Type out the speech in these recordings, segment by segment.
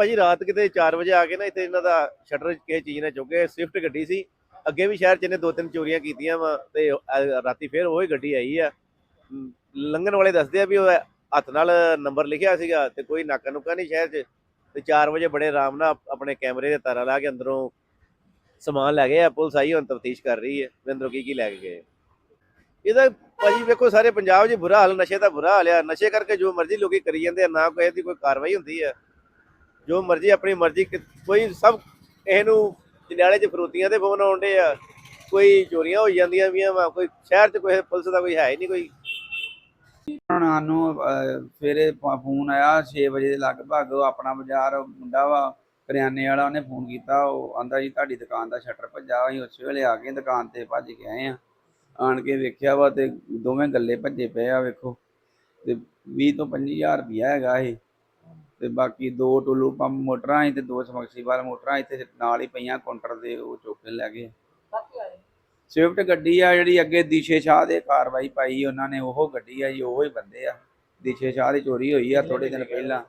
ਭਾਜੀ ਰਾਤ ਕਿਤੇ 4 ਵਜੇ ਆ ਕੇ ਨਾ ਇੱਥੇ ਇਹਨਾਂ ਦਾ ਸ਼ਟਰ ਕਿਸੇ ਚੀਜ਼ ਨੇ ਚੁੱਕੇ ਸਵਿਫਟ ਗੱਡੀ ਸੀ। ਅੱਗੇ ਵੀ ਸ਼ਹਿਰ ਚ ਇਹਨੇ ਦੋ ਤਿੰਨ ਚੋਰੀਆਂ ਕੀਤੀਆਂ ਵਾ ਤੇ ਅ- ਰਾਤੀ ਫੇਰ ਉਹੀ ਗੱਡੀ ਆਈ ਆ। ਮ, ਲੰਘਣ ਵਾਲੇ ਦੱਸਦੇ ਆ ਵੀ ਉਹ ਹੱਥ ਨਾਲ ਨੰਬਰ ਲਿਖਿਆ ਸੀਗਾ ਤੇ ਕੋਈ ਨਾਕਾ ਨੁਕਾ ਨਹੀਂ ਸ਼ਹਿਰ 'ਚ। ਤੇ 4 ਵਜੇ ਬੜੇ ਆਰਾਮ ਨਾਲ ਆਪਣੇ ਕੈਮਰੇ ਦੇ ਤਾਰਾਂ ਲਾ ਕੇ ਅੰਦਰੋਂ ਸਮਾਨ ਲੈ ਗਏ ਆ। ਪੁਲਿਸ ਆਈ ਹੁਣ ਤਫਤੀਸ਼ ਕਰ ਰਹੀ ਹੈ। ਵੀ ਅੰਦਰੋਂ ਕੀ ਕੀ ਲੈ ਕੇ ਗਏ? ਇਹਦਾ ਭਾਜੀ ਵੇਖੋ ਸਾਰੇ ਪੰਜਾਬ 'ਚ ਬੁਰਾ ਹਾਲ ਨਸ਼ੇ ਦਾ ਬੁਰਾ ਹਾਲ ਆ। ਨਸ਼ੇ ਕਰਕੇ ਜੋ ਮਰਜ਼ੀ ਲੋਕੀ ਕਰੀ ਜਾਂਦੇ ਆ ਨਾ ਕੋਈ ਇਹਦੀ ਕੋਈ ਕਾਰਵਾਈ ਹੁੰਦੀ ਆ। ਜੋ ਮਰਜ਼ੀ, ਆਪਣੀ ਮਰਜ਼ੀ ਕੋਈ ਸਭ ਇਹਨੂੰ ਜੰਡਿਆਲੇ 'ਚ ਫਰੂਤੀਆਂ ਦੇ ਫੋਨ ਆਉਂਦੇ ਆ। ਕੋਈ ਚੋਰੀਆਂ ਹੋ ਜਾਂਦੀਆਂ ਵੀਆਂ ਵਾ ਕੋਈ ਸ਼ਹਿਰ 'ਚ ਕੋਈ ਪੁਲਿਸ ਦਾ ਕੋਈ ਹੈ ਹੀ ਨਹੀਂ ਕੋਈ। ਸਾਨੂੰ ਸਵੇਰੇ ਫੋਨ ਆਇਆ 6 ਵਜੇ ਦੇ ਲਗਭਗ ਆਪਣਾ ਬਾਜ਼ਾਰ ਮੁੰਡਾ ਵਾ, ਕਰਿਆਨੇ ਵਾਲਾ ਉਹਨੇ ਫੋਨ ਕੀਤਾ, ਉਹ ਆਂਦਾ ਜੀ ਤੁਹਾਡੀ ਦੁਕਾਨ ਦਾ ਸ਼ਟਰ ਭੱਜਾ, ਅਸੀਂ ਉਸ ਵੇਲੇ ਆ ਕੇ ਦੁਕਾਨ ਤੇ ਭੱਜ ਕੇ ਆਏ ਆ। ਆਣ ਕੇ ਵੇਖਿਆ ਵਾ ਤੇ ਦੋਵੇਂ ਗੱਲੇ ਭੱਜੇ ਪਏ ਆ, ਵੇਖੋ। ਤੇ 20 ਤੋਂ 25000 ਰੁਪਇਆ ਹੈਗਾ ਇਹ। ਤੇ ਬਾਕੀ ਦੋ ਟੁੱਲੂ ਪੰਪ ਮੋਟਰਾਂ ਸੀ ਤੇ ਦੋ ਸਮਕਸੀਵਾਲ ਮੋਟਰਾਂ ਇੱਥੇ ਨਾਲ ਹੀ ਪਈਆਂ ਕਾਊਂਟਰ ਦੇ ਉਹ ਚੁੱਕ ਕੇ ਲੈ ਗਏ। ਸਵਿਫਟ ਗੱਡੀ ਆ ਜਿਹੜੀ ਅੱਗੇ ਦੀਸ਼ੇ ਸ਼ਾਹ ਦੇ ਕਾਰਵਾਈ ਪਾਈ ਉਹਨਾਂ ਨੇ ਉਹ ਗੱਡੀ ਆ ਜੀ ਉਹੋ ਹੀ ਬੰਦੇ ਆ। ਦੀਸ਼ੇ ਸ਼ਾਹ ਦੀ ਚੋਰੀ ਹੋਈ ਆ ਥੋੜੇ ਦਿਨ ਪਹਿਲਾਂ।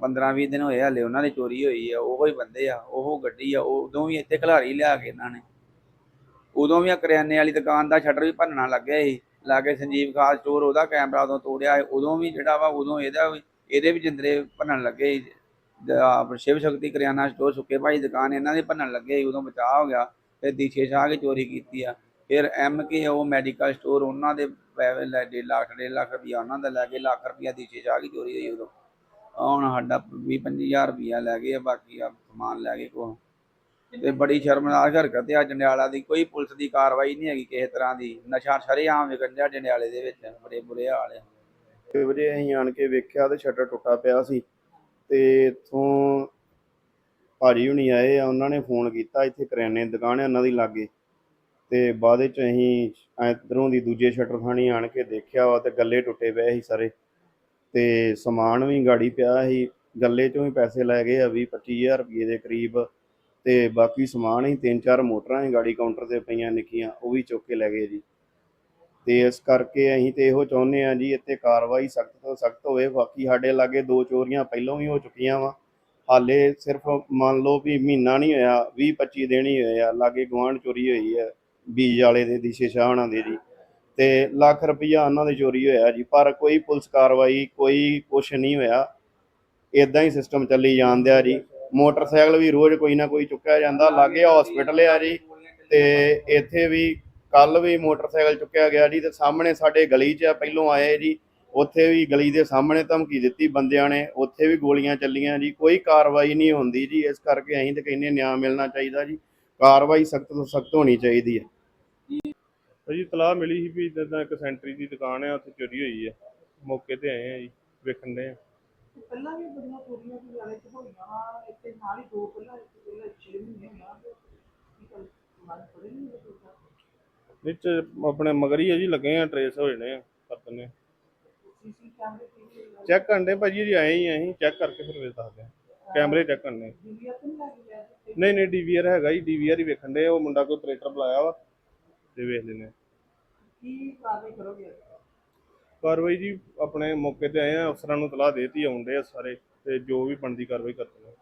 15 20 ਦਿਨ ਹੋਏ ਹਲੇ ਉਹਨਾਂ ਦੀ ਚੋਰੀ ਹੋਈ ਆ ਉਹੋ ਹੀ ਬੰਦੇ ਆ ਉਹ ਗੱਡੀ ਆ ਉਦੋਂ ਵੀ ਇੱਥੇ ਖਿਲਾਰੀ ਲਿਆ ਕੇ ਇਹਨਾਂ ਨੇ। ਉਦੋਂ ਵੀ ਆ ਕਰਿਆਨੇ ਵਾਲੀ ਦੁਕਾਨ ਦਾ ਸ਼ਟਰ ਵੀ ਭੰਨਣਾ ਲੱਗਿਆ ਸੀ। ਲਾਗੇ ਸੰਜੀਵ ਖਾਸ ਸਟੋਰ ਉਹਦਾ ਕੈਮਰਾ ਉਦੋਂ ਤੋੜਿਆ। ਉਦੋਂ ਵੀ ਜਿਹੜਾ ਵਾ ਉਦੋਂ ਇਹਦਾ ਵੀ ਇਹਦੇ ਵੀ ਜਿੰਦਰੇ ਭੰਨਣ ਲੱਗੇ ਸੀ। ਆਪ ਸ਼ਿਵ ਸ਼ਕਤੀ ਕਰਿਆਨਾ ਸਟੋਰ ਸੁੱਕੇ ਭਾਈ ਦੁਕਾਨ ਇਹਨਾਂ ਦੇ ਭੰਨਣ ਲੱਗੇ ਉਦੋਂ ਬਚਾਅ ਹੋ ਗਿਆ ਫਿਰ ਦੀਸ਼ੇ ਸ਼ਾਹ ਕੇ ਚੋਰੀ ਕੀਤੀ ਆ। ਫਿਰ ਐਮ ਕੇ ਉਹ ਮੈਡੀਕਲ ਸਟੋਰ ਉਹਨਾਂ ਦੇ ਪੈਸੇ ਲੈ ਡੇਢ ਲੱਖ ਡੇਢ ਲੱਖ ਰੁਪਇਆ ਉਹਨਾਂ ਦਾ ਲੈ ਕੇ ਲੱਖ ਰੁਪਇਆ ਦੀਸ਼ੇ ਸ਼ਾਹ ਕੀ ਚੋਰੀ ਹੋਈ ਉਦੋਂ। ਹੁਣ ਸਾਡਾ 20 25000 ਰੁਪਇਆ ਲੈ ਗਏ ਆ, ਬਾਕੀ ਆ ਸਮਾਨ ਲੈ ਗਏ ਕੋ ਤੇ ਬੜੀ ਸ਼ਰਮਨਾਕ ਹਰਕਤ ਆ, ਜੰਡਿਆਲਾ ਦੀ ਕੋਈ ਪੁਲਿਸ ਦੀ ਕਾਰਵਾਈ ਨਹੀਂ ਹੈਗੀ ਕਿਸੇ ਤਰ੍ਹਾਂ ਦੀ। ਨਸ਼ਾ ਸ਼ਰੇਆਮ ਵਿਕਣ ਡਿਆ ਜੰਡਿਆਲੇ ਦੇ ਵਿੱਚ, ਬੜੇ ਬੁਰੇ ਹਾਲ ਆ। ਤੇ ਵਜੇ ਅਸੀਂ ਆਣ ਕੇ ਵੇਖਿਆ ਤੇ ਸ਼ਟਰ ਟੁੱਟਾ ਪਿਆ ਸੀ ਤੇ ਇਥੋਂ ਭਾਜੀ ਹੁਣੀ ਆਏ ਆ, ਉਹਨਾਂ ਨੇ ਫੋਨ ਕੀਤਾ ਇੱਥੇ ਕਰਿਆਨੇ ਦੀ ਦੁਕਾਨ ਹੈ ਉਹਨਾਂ ਦੀ ਲਾਗੇ। ਤੇ ਬਾਅਦ ਵਿੱਚ ਅਸੀਂ ਇਧਰੋਂ ਦੀ ਦੂਜੇ ਸ਼ਟਰ ਥਾਣੀ ਆਣ ਕੇ ਦੇਖਿਆ ਵਾ ਤੇ ਗੱਲੇ ਟੁੱਟੇ ਪਏ ਸੀ ਸਾਰੇ। ਤੇ ਸਮਾਨ ਵੀ ਗਾੜੀ ਪਿਆ ਸੀ, ਗੱਲੇ ਚੋਂ ਹੀ ਪੈਸੇ ਲੈ ਗਏ ਆ 20 25000 ਰੁਪਏ ਦੇ ਕਰੀਬ। ਤੇ ਬਾਕੀ ਸਮਾਨ ਹੀ ਤਿੰਨ ਚਾਰ ਮੋਟਰਾਂ ਹੀ ਗਾੜੀ ਕਾਊਂਟਰ ਤੇ ਪਈਆਂ ਨਿੱਕੀਆਂ, ਉਹ ਵੀ ਚੁੱਕ ਕੇ ਲੈ ਗਏ ਜੀ। ਤੇ ਇਸ ਕਰਕੇ ਅਸੀਂ ਤੇ ਇਹੋ ਚਾਹੁੰਦੇ ਆ ਜੀ, ਇੱਥੇ ਕਾਰਵਾਈ ਸਖਤ ਤੋਂ ਸਖਤ ਹੋਵੇ। ਬਾਕੀ ਸਾਡੇ ਲਾਗੇ ਦੋ ਚੋਰੀਆਂ ਪਹਿਲਾਂ ਵੀ ਹੋ ਚੁੱਕੀਆਂ ਵਾ। ਹਾਲੇ ਸਿਰਫ ਮੰਨ ਲਓ ਵੀ ਮਹੀਨਾ ਨਹੀਂ ਹੋਇਆ 20 25 ਦਿਨ ਹੀ ਹੋਏ ਆ, ਲਾਗੇ ਗਵਾਂਢ ਚੋਰੀ ਹੋਈ ਹੈ ਬੀਜ ਵਾਲੇ ਦੇ, ਦਿਸ਼ੇ ਸ਼ਾਹਣਾ ਦੇ ਜੀ। ਤੇ ਲੱਖ ਰੁਪਈਆ ਉਹਨਾਂ ਦੇ ਚੋਰੀ ਹੋਇਆ ਜੀ, ਪਰ ਕੋਈ ਪੁਲਿਸ ਕਾਰਵਾਈ, ਕੋਈ ਕੁਛ ਨਹੀਂ ਹੋਇਆ। ਇਦਾਂ ਹੀ ਸਿਸਟਮ ਚੱਲੀ ਜਾਂਦਿਆ ਜੀ। ਮੋਟਰਸਾਈਕਲ ਵੀ ਰੋਜ਼ ਕੋਈ ਨਾ ਕੋਈ ਚੁੱਕਿਆ ਜਾਂਦਾ। ਲਾਗੇ ਹਸਪੀਟਲ ਆ ਜੀ, ਤੇ ਇੱਥੇ ਵੀ ਕੱਲ ਵੀ ਮੋਟਰਸਾਈਕਲ ਚੁੱਕਿਆ ਗਿਆ ਜੀ ਤੇ ਸਾਹਮਣੇ ਸਾਡੇ ਗਲੀ 'ਚ ਆ ਪਹਿਲੋਂ ਆਏ ਜੀ। ਉੱਥੇ ਵੀ ਗਲੀ ਦੇ ਸਾਹਮਣੇ ਧਮਕੀ ਦਿੱਤੀ ਬੰਦਿਆਂ ਨੇ ਉੱਥੇ ਵੀ ਗੋਲੀਆਂ ਚੱਲੀਆਂ ਜੀ। ਕੋਈ ਕਾਰਵਾਈ ਨਹੀਂ ਹੁੰਦੀ ਜੀ ਇਸ ਕਰਕੇ ਅਸੀਂ ਤੇ ਕਹਿੰਦੇ ਨਿਆਂ ਮਿਲਣਾ ਚਾਹੀਦਾ ਜੀ। ਕਾਰਵਾਈ ਸਖਤ ਤੋਂ ਸਖਤ ਹੋਣੀ ਚਾਹੀਦੀ ਹੈ। ਭਾਜੀ ਤਲਾਹ ਮਿਲੀ ਸੀ ਵੀ ਜਿੱਦਾਂ ਇੱਕ ਸੈਂਟਰੀ ਦੀ ਦੁਕਾਨ ਹੈ ਉੱਥੇ ਚੋਰੀ ਹੋਈ ਹੈ ਮੌਕੇ ਤੇ ਆਏ ਆ ਜੀ ਵੇਖਣ ਦੇ ਪਹਿਲਾਂ ਵੀ ਬੜੀਆਂ ਚੋਰੀਆਂ ਵੀ ਵਾਲੇ ਚ ਹੋਈਆਂ ਵਾ ਇੱਥੇ ਨਾਲ ਹੀ ਦੋ ਪਹਿਲਾਂ ਇੱਕ ਪਹਿਲਾਂ 6 ਮਹੀਨੇ ਹੋਇਆ ਤੇ ਕੀ ਗੱਲ ਮਾਰ ਪੜੇ ਨਹੀਂ ਇਹ ਚੀਜ਼ਾਂ ਵਿੱਚ ਆਪਣੇ ਮਗਰ ਹੀ ਆ ਜੀ, ਲੱਗੇ ਆ ਟਰੇਸ ਹੋਏ ਨੇ ਕਰ ਦਿੰਦੇ ਚੈੱਕ ਕਰਦੇ ਭਾਜੀ ਜੀ ਆਏ ਹੀ ਆ ਅਸੀਂ ਚੈੱਕ ਕਰਕੇ ਫਿਰ ਵੇਚ ਦੱਸਦੇ ਆ। ਕੈਮਰੇ ਚੈੱਕ ਕਰਨੇ ਨਹੀਂ ਲੱਗ ਗਿਆ ਨਹੀਂ ਡੀਵੀਆਰ ਹੈਗਾ ਜੀ ਡੀਵੀਆਰ ਹੀ ਵੇਖਣ ਦੇ ਉਹ ਮੁੰਡਾ ਕੋਈ ਆਪਰੇਟਰ ਬੁਲਾਇਆ ਵਾ, ਤੇ ਵੇਖ ਲੈਨੇ ਕੀ ਕਾਰਵਾਈ ਕਰੋਗੇ ਕਾਰਵਾਈ ਜੀ, ਆਪਣੇ ਮੌਕੇ ਤੇ ਆਏ ਆ, ਅਫਸਰਾਂ ਨੂੰ ਤਲਾਹ ਦੇਤੀ ਆਉਂਦੇ ਆ ਸਾਰੇ, ਤੇ ਜੋ ਵੀ ਬਣਦੀ ਕਾਰਵਾਈ ਕਰਦੇ ਨੇ।